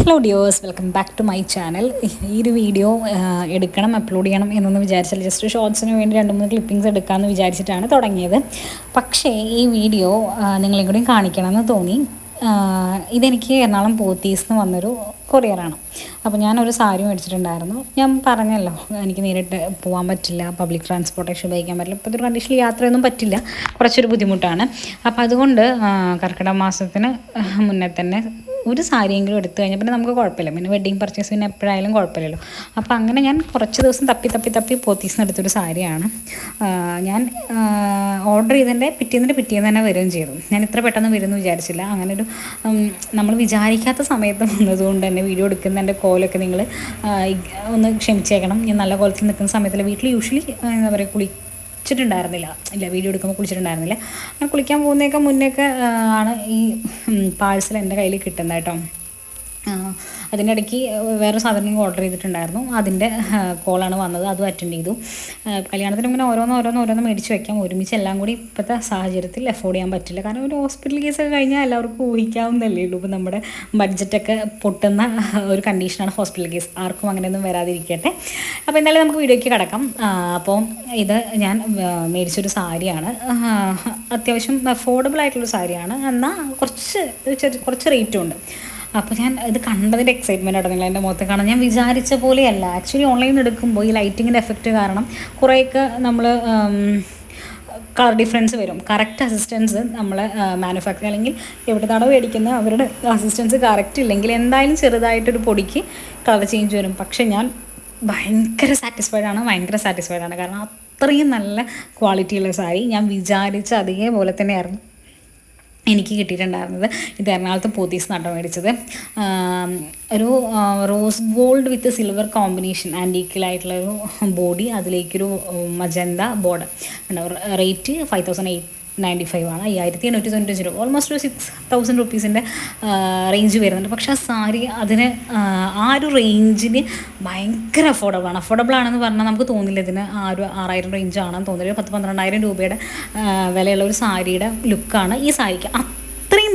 Hello dears welcome back to my channel ഈ ഒരു video എടുക്കണം അപ്ലോഡ് ചെയ്യണം എന്നൊന്ന് വിചാരിച്ചാൽ ജസ്റ്റ് ഷോർട്സിന് വേണ്ടി രണ്ട് മൂന്ന് ക്ലിപ്പിംഗ്സ് എടുക്കാമെന്ന് വിചാരിച്ചിട്ടാണ് തുടങ്ങിയത്. പക്ഷേ ഈ വീഡിയോ നിങ്ങളെ കൂടി കാണിക്കണമെന്ന് തോന്നി. ഇതെനിക്ക് എറണാകുളം പോത്തീസ് എന്ന് വന്നൊരു കൊറിയറാണ് അപ്പോൾ ഞാനൊരു സാരി മേടിച്ചിട്ടുണ്ടായിരുന്നു. ഞാൻ പറഞ്ഞല്ലോ എനിക്ക് നേരിട്ട് പോകാൻ പറ്റില്ല പബ്ലിക് ട്രാൻസ്പോർട്ടേഷൻ ഉപയോഗിക്കാൻ പറ്റില്ല ഇപ്പോൾ ഒരു കണ്ടീഷനിൽ യാത്രയൊന്നും പറ്റില്ല കുറച്ചൊരു ബുദ്ധിമുട്ടാണ്. അപ്പോൾ അതുകൊണ്ട് കർക്കിടക മാസത്തിന് മുന്നേ തന്നെ ഒരു സാരിയെങ്കിലും എടുത്തു കഴിഞ്ഞാൽ പിന്നെ നമുക്ക് കുഴപ്പമില്ല. പിന്നെ വെഡ്ഡിങ് പർച്ചേസ് പിന്നെ എപ്പോഴായാലും കുഴപ്പമില്ലല്ലോ. അപ്പോൾ അങ്ങനെ ഞാൻ കുറച്ച് ദിവസം തപ്പി തപ്പി തപ്പി പോത്തീസിന് എടുത്തൊരു സാരിയാണ്. ഞാൻ ഓർഡർ ചെയ്തതിന്റെ പിറ്റേന്നിന്റെ പിറ്റേന്ന് തന്നെ വരികയും ചെയ്തു. ഞാൻ ഇത്ര പെട്ടെന്ന് വരുമെന്ന് വിചാരിച്ചില്ല. അങ്ങനെ ഒരു നമ്മൾ വിചാരിക്കാത്ത സമയത്ത് വന്നതുകൊണ്ട് തന്നെ വീഡിയോ എടുക്കുന്നതിന്റെ കോലൊക്കെ നിങ്ങൾ ഒന്ന് ക്ഷമിച്ചേക്കണം. ഞാൻ നല്ല കോലത്തിൽ നിൽക്കുന്ന സമയത്തിൽ വീട്ടിൽ യൂഷ്വലി എന്താ പറയുക കുളി കുളിച്ചിട്ടുണ്ടായിരുന്നില്ല. ഇല്ല വീഡിയോ എടുക്കുമ്പോൾ കുളിച്ചിട്ടുണ്ടായിരുന്നില്ല. അങ്ങനെ കുളിക്കാൻ പോകുന്നതൊക്കെ മുന്നേയൊക്കെ ആ, ആണ് ഈ പാഴ്സൽ എന്റെ കയ്യിൽ കിട്ടുന്നത് കേട്ടോ. അതിന്റെ വേറെ സാധനം ഓർഡർ ചെയ്തിട്ടുണ്ടായിരുന്നു. അതിന്റെ കോളാണ് വന്നത്. അതും അറ്റൻഡ് ചെയ്തു. കല്യാണത്തിന് ഇങ്ങനെ ഓരോന്ന് ഓരോന്ന് ഓരോന്ന് മേടിച്ച് വെക്കാം. ഒരുമിച്ച് എല്ലാം കൂടി ഇപ്പോഴത്തെ സാഹചര്യത്തിൽ അഫോർഡ് ചെയ്യാൻ പറ്റില്ല. കാരണം ഒരു ഹോസ്പിറ്റൽ കേസൊക്കെ കഴിഞ്ഞാൽ എല്ലാവർക്കും ഊഹിക്കാവുന്നതല്ലേ ഉള്ളൂ. ഇപ്പോൾ നമ്മുടെ ബഡ്ജറ്റൊക്കെ പൊട്ടുന്ന ഒരു കണ്ടീഷനാണ് ഹോസ്പിറ്റൽ കേസ് ആർക്കും അങ്ങനെയൊന്നും വരാതിരിക്കട്ടെ. അപ്പോൾ എന്തായാലും നമുക്ക് വീഡിയോയ്ക്ക് കിടക്കാം. അപ്പോൾ ഇത് ഞാൻ മേടിച്ചൊരു സാരിയാണ്. അത്യാവശ്യം അഫോർഡബിൾ ആയിട്ടുള്ള സാരിയാണ്. എന്നാൽ കുറച്ച് കുറച്ച് റേറ്റും ഉണ്ട്. അപ്പോൾ ഞാൻ ഇത് കണ്ടതിന്റെ എക്സൈറ്റ്മെന്റ് ആട്ടോ നിങ്ങൾ എന്റെ മുഖത്ത് കാണാൻ ഞാൻ വിചാരിച്ച പോലെയല്ല. ആക്ച്വലി ഓൺലൈനിൽ എടുക്കുമ്പോൾ ഈ ലൈറ്റിങ്ങിന്റെ എഫക്റ്റ് കാരണം കുറേയൊക്കെ നമ്മൾ കളർ ഡിഫറൻസ് വരും. കറക്റ്റ് അസിസ്റ്റൻസ് നമ്മൾ മാനുഫാക്ചർ അല്ലെങ്കിൽ എവിടുന്നാണോ മേടിക്കുന്ന അവരുടെ അസിസ്റ്റൻസ് കറക്റ്റ് ഇല്ലെങ്കിൽ എന്തായാലും ചെറുതായിട്ടൊരു പൊടിക്ക് കളർ ചേഞ്ച് വരും. പക്ഷേ ഞാൻ ഭയങ്കര സാറ്റിസ്ഫൈഡ് ആണ് ഭയങ്കര സാറ്റിസ്ഫൈഡ് ആണ്. കാരണം അത്രയും നല്ല ക്വാളിറ്റിയുള്ള സാരി ഞാൻ വിചാരിച്ച അതേപോലെ തന്നെയായിരുന്നു എനിക്ക് കിട്ടിയിട്ടുണ്ടായിരുന്നത് ഇത് എറണാകുളത്ത് പോത്തീസ് നട്ടോ മേടിച്ചത്. ഒരു rose gold with silver combination ആന്റീക്കിലായിട്ടുള്ള ഒരു ബോഡി അതിലേക്കൊരു magenta border rate five thousand eight ninety five ആണ്. അയ്യായിരത്തി എണ്ണൂറ്റി തൊണ്ണൂറ്റി രൂപ ഓൾമോസ്റ്റ് ഒരു സിക്സ് തൗസൻഡ് റുപ്പീസിന്റെ റേഞ്ച് വരുന്നുണ്ട്. പക്ഷേ ആ സാരി അതിന് ആ, ഒരു റേഞ്ചിന് ഭയങ്കര അഫോർഡബിൾ ആണ്. അഫോർഡബിൾ ആണെന്ന് പറഞ്ഞാൽ നമുക്ക് തോന്നില്ല ഇതിന് ആ ഒരു ആറായിരം റേഞ്ച് ആണെന്ന് തോന്നില്ല. പത്ത് പന്ത്രണ്ടായിരം രൂപയുടെ വിലയുള്ള ഒരു സാരിയുടെ ലുക്കാണ് ഈ സാരിക്ക്.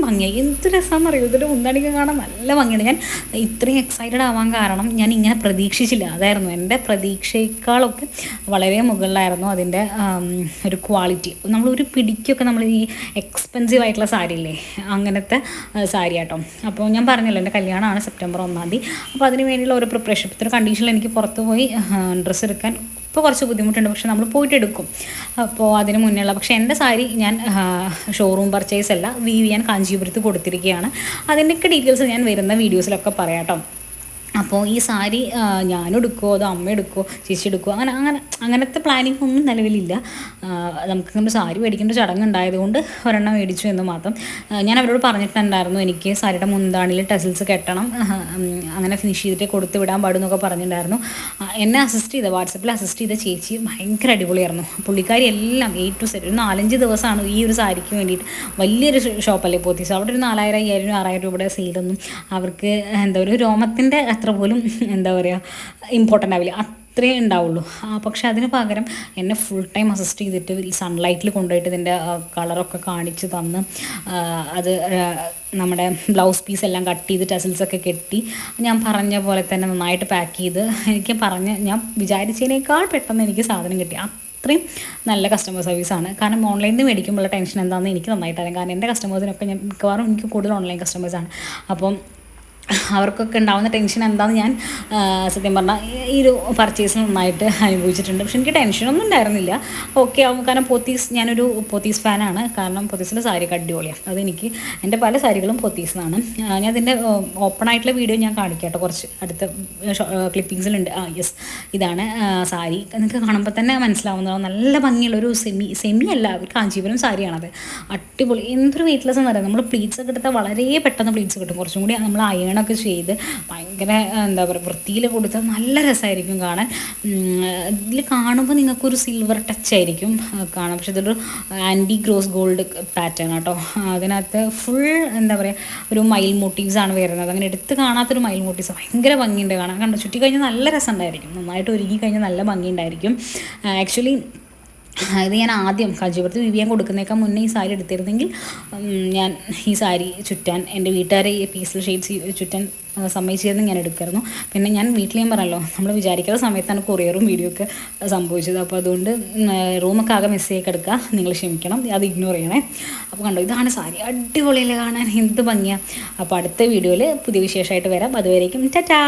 ഭംഗിയായി. എന്ത് രസമാണെന്ന് അറിയോ? ഇതിന്റെ മുന്താണിക്ക് കാണാൻ നല്ല ഭംഗിയാണ് ഞാൻ ഇത്രയും എക്സൈറ്റഡ് ആവാൻ കാരണം ഞാൻ ഇങ്ങനെ പ്രതീക്ഷിച്ചില്ല. അതായിരുന്നു എന്റെ പ്രതീക്ഷയേക്കാളൊക്കെ വളരെ മുകളിലായിരുന്നു അതിന്റെ ഒരു ക്വാളിറ്റി നമ്മളൊരു പിടിക്കൊക്കെ നമ്മൾ ഈ എക്സ്പെൻസീവ് ആയിട്ടുള്ള സാരി ഇല്ലേ? അങ്ങനത്തെ സാരി ആട്ടോ. അപ്പോൾ ഞാൻ പറഞ്ഞല്ലോ എന്റെ കല്യാണമാണ് സെപ്റ്റംബർ ഒന്നാം തീയതി. അപ്പോൾ അതിന് വേണ്ടിയുള്ള ഒരു പ്രിപ്പറേഷൻ ഇത്ര കണ്ടീഷനിൽ എനിക്ക് പുറത്ത് പോയി ഡ്രസ്സ് എടുക്കാൻ ഇപ്പോൾ കുറച്ച് ബുദ്ധിമുട്ടുണ്ട് പക്ഷെ നമ്മൾ പോയിട്ട് എടുക്കും അപ്പോൾ അതിന് മുന്നേയുള്ള പക്ഷേ എന്റെ സാരി ഞാൻ ഷോറൂം പർച്ചേസ് അല്ല വി വി ഞാൻ കാഞ്ചീപുരത്ത് കൊടുത്തിരിക്കുകയാണ് അതിന്റെയൊക്കെ ഡീറ്റെയിൽസ് ഞാൻ വരുന്ന വീഡിയോസിലൊക്കെ പറയാം കേട്ടോ അപ്പോൾ ഈ സാരി ഞാനെടുക്കുമോ അതോ അമ്മ എടുക്കുമോ ചേച്ചി എടുക്കുമോ അങ്ങനെ അങ്ങനെ അങ്ങനത്തെ പ്ലാനിങ് ഒന്നും നിലവിലില്ല. നമുക്ക് നമ്മൾ സാരി മേടിക്കേണ്ട ചടങ്ങ് ഉണ്ടായതുകൊണ്ട് ഒരെണ്ണം മേടിച്ചു എന്ന് മാത്രം. ഞാൻ അവരോട് പറഞ്ഞിട്ടുണ്ടായിരുന്നു എനിക്ക് സാരിയുടെ മുന്താണിയിൽ ടെസിൽസ് കെട്ടണം അങ്ങനെ ഫിനിഷ് ചെയ്തിട്ട് കൊടുത്ത് വിടാൻ പാടുന്നൊക്കെ പറഞ്ഞിട്ടുണ്ടായിരുന്നു. എന്നെ അസിസ്റ്റ് ചെയ്ത വാട്സപ്പിൽ അസിസ്റ്റ് ചെയ്ത ചേച്ചി ഭയങ്കര അടിപൊളിയായിരുന്നു. പുള്ളിക്കാരി എല്ലാം എ ടു സെറ്റ് ഒരു നാലഞ്ച് ദിവസമാണ് ഈ ഒരു സാരിക്ക് വേണ്ടിയിട്ട്. വലിയൊരു ഷോപ്പല്ലേ പോത്തീസ്? അവിടെ ഒരു നാലായിരം അയ്യായിരം ആറായിരം രൂപയുടെ സെയിലൊന്നും അവർക്ക് എന്താ ഒരു രോമത്തിന്റെ അത്ര പോലും എന്താ പറയുക ഇമ്പോർട്ടന്റ് ആവില്ല. അത്രേ ഉണ്ടാവുള്ളൂ. പക്ഷെ അതിന് പകരം എന്നെ ഫുൾ ടൈം അസിസ്റ്റ് ചെയ്തിട്ട് സൺലൈറ്റിൽ കൊണ്ടുപോയിട്ട് ഇതിന്റെ കളറൊക്കെ കാണിച്ച് തന്ന് അത് നമ്മുടെ ബ്ലൗസ് പീസ് എല്ലാം കട്ട് ചെയ്ത് ടസിൽസൊക്കെ കെട്ടി ഞാൻ പറഞ്ഞ പോലെ തന്നെ നന്നായിട്ട് പാക്ക് ചെയ്ത് എനിക്ക് പറഞ്ഞ് ഞാൻ വിചാരിച്ചതിനേക്കാൾ പെട്ടെന്ന് എനിക്ക് സാധനം കിട്ടി. അത്രയും നല്ല കസ്റ്റമർ സർവീസാണ് കാരണം ഓൺലൈനിൽ നിന്ന് മേടിക്കുമ്പോഴുള്ള ടെൻഷൻ എന്താണെന്ന് എനിക്ക് നന്നായിട്ട് അറിയാം. കാരണം എന്റെ കസ്റ്റമേഴ്സിനൊക്കെ ഞാൻ മിക്കവാറും എനിക്ക് കൂടുതൽ ഓൺലൈൻ കസ്റ്റമേഴ്സാണ് അപ്പം അവർക്കൊക്കെ ഉണ്ടാവുന്ന ടെൻഷൻ എന്താണെന്ന് ഞാൻ സത്യം പറഞ്ഞാൽ ഈ ഒരു പർച്ചേസ് നന്നായിട്ട് അനുഭവിച്ചിട്ടുണ്ട്. പക്ഷെ എനിക്ക് ടെൻഷനൊന്നും ഉണ്ടായിരുന്നില്ല. ഓക്കെ ആവും. കാരണം പോത്തീസ് ഞാനൊരു പോത്തീസ് ഫാനാണ് കാരണം പോത്തീസിന്റെ സാരിയൊക്കെ അടിപൊളിയാണ് അതെനിക്ക് എന്റെ പല സാരികളും പോത്തീസിനാണ് ഞാൻ അതിന്റെ ഓപ്പൺ ആയിട്ടുള്ള വീഡിയോ ഞാൻ കാണിക്കട്ടെ കേട്ടോ. കുറച്ച് അടുത്ത ക്ലിപ്പിങ്സിലുണ്ട് ആ യെസ് ഇതാണ് സാരി. നിങ്ങൾക്ക് കാണുമ്പോൾ തന്നെ മനസ്സിലാവുന്നതാണ്. നല്ല ഭംഗിയുള്ളൊരു സെമി സെമി അല്ല കാഞ്ചീപുരം സാരിയാണത്. അടിപൊളി. എന്തൊരു വെയിറ്റ്ലെസ് എന്ന് പറയുന്നത് നമ്മൾ പ്ലീറ്റ്സ് ഒക്കെ എടുത്താൽ വളരെ പെട്ടെന്ന് പ്ലീറ്റ്സ് കിട്ടും. കുറച്ചും കൂടി നമ്മൾ അയണൊക്കെ ചെയ്ത് ഭയങ്കര എന്താ പറയുക വൃത്തിയിൽ കൊടുത്താൽ നല്ല രസമായിരിക്കും കാണാൻ. ഇതിൽ കാണുമ്പോൾ നിങ്ങൾക്കൊരു സിൽവർ ടച്ച് ആയിരിക്കും കാണാം പക്ഷെ ഇതൊരു ആന്റി ഗ്രോസ് ഗോൾഡ് പാറ്റേൺ കേട്ടോ അതിനകത്ത് ഫുൾ എന്താ പറയുക ഒരു മൈൽ മോട്ടീവ്സ് ആണ് വരുന്നത്. അങ്ങനെ എടുത്ത് കാണാത്തൊരു മൈൽ മോട്ടീവ്സ് ഭയങ്കര ഭംഗിയുണ്ട് കാണാൻ. കണ്ടോ? ചുറ്റി കഴിഞ്ഞാൽ നല്ല രസം ഉണ്ടായിരിക്കും. നന്നായിട്ട് ഒരുങ്ങി കഴിഞ്ഞാൽ നല്ല ഭംഗിയുണ്ടായിരിക്കും. ആക്ച്വലി ഇത് ഞാൻ ആദ്യം കാഞ്ചീപുരത്ത് വിവിയാൻ കൊടുക്കുന്നേക്കാൾ മുന്നേ ഈ സാരി എടുത്തിരുന്നെങ്കിൽ ഞാൻ ഈ സാരി ചുറ്റാൻ എന്റെ വീട്ടുകാരെ ഈ പീസിൽ ഷെയ്ഡ്സ് ചുറ്റാൻ സമ്മതിച്ചിരുന്നു ഞാൻ എടുക്കായിരുന്നു പിന്നെ ഞാൻ വീട്ടിൽ ഞാൻ പറഞ്ഞല്ലോ നമ്മൾ വിചാരിക്കാത്ത സമയത്താണ് കൊറിയറും വീഡിയോ ഒക്കെ സംഭവിച്ചത്. അപ്പോൾ അതുകൊണ്ട് റൂമൊക്കെ ആകെ മെസ്സേജൊക്കെ എടുക്കുക നിങ്ങൾ ക്ഷമിക്കണം അത് ഇഗ്നോർ ചെയ്യണേ. അപ്പോൾ കണ്ടോ ഇതാണ് സാരി. അടിപൊളിയല്ലേ കാണാൻ? എന്ത് ഭംഗിയാണ് അപ്പോൾ അടുത്ത വീഡിയോയിൽ പുതിയ വിശേഷമായിട്ട് വരാം. അതുവരേക്കും ടാറ്റാ!